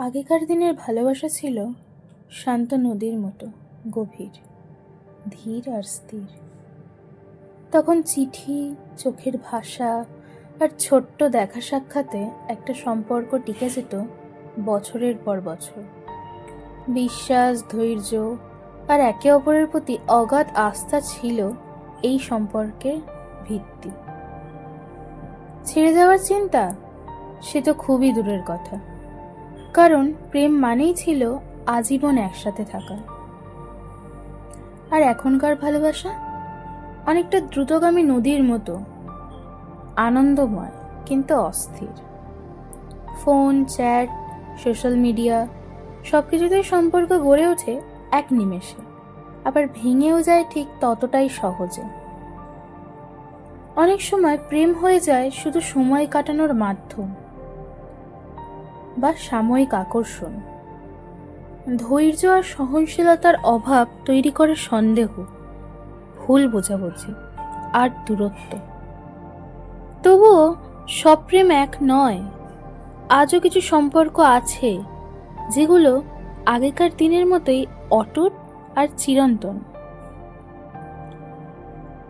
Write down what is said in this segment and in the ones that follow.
আগেকার দিনের ভালোবাসা ছিল শান্ত নদীর মতো, গভীর, ধীর আর স্থির। তখন চিঠি, চোখের ভাষা আর ছোট্ট দেখা সাক্ষাতে একটা সম্পর্ক টিকে যেত বছরের পর বছর। বিশ্বাস, ধৈর্য আর একে অপরের প্রতি অগাধ আস্থা ছিল এই সম্পর্কের ভিত্তি। ছেড়ে যাওয়ার চিন্তা, সে তো খুবই দূরের কথা। কারণ প্রেম মানেই ছিল আজীবন একসাথে থাকা। আর এখনকার ভালোবাসা? অনেকটা দ্রুতগামী নদীর মতো। আনন্দময়, কিন্তু অস্থির। ফোন, চ্যাট, সোশ্যাল মিডিয়া সব কিছুতেই সম্পর্ক গড়ে ওঠে এক নিমেষে। আবার ভেঙেও যায় ঠিক ততটাই সহজে। অনেক সময় প্রেম হয়ে যায় শুধু সময় কাটানোর মাধ্যম। বা সাময়িক আকর্ষণ। ধৈর্য আর সহনশীলতার অভাব তৈরি করে সন্দেহ, ভুল বোঝাবুঝি আর দূরত্ব। তবুও সব প্রেম এক নয়, আজও কিছু সম্পর্ক আছে যেগুলো আগেকার দিনের মতোই অটুট আর চিরন্তন।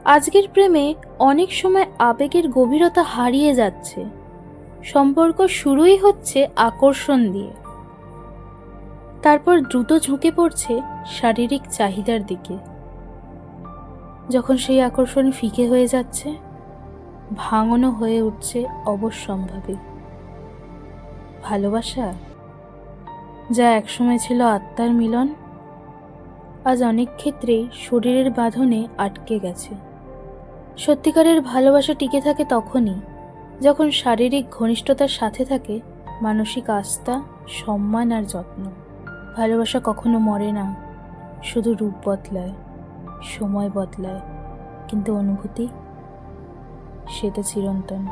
আজকের প্রেমে অনেক সময় আবেগের গভীরতা হারিয়ে যাচ্ছে। সম্পর্ক শুরুই হচ্ছে আকর্ষণ দিয়ে। তারপর দ্রুত ঝুঁকে পড়ছে শারীরিক চাহিদার দিকে। যখন সেই আকর্ষণ ফিকে হয়ে যাচ্ছে, ভাঙনও হয়ে উঠছে অবশ্যম্ভাবী। ভালোবাসা, যা একসময় ছিল আত্মার মিলন, আজ অনেক ক্ষেত্রেই শরীরের বাঁধনে আটকে গেছে। সত্যিকারের ভালোবাসা টিকে থাকে তখনই যখন শারীরিক ঘনিষ্ঠতার সাথে থাকে, মানসিক আস্থা, সম্মান আর যত্ন। ভালোবাসা কখনো মরে না, শুধু রূপ বদলায়, সময় বদলায়, কিন্তু অনুভূতি সে তো চিরন্তন।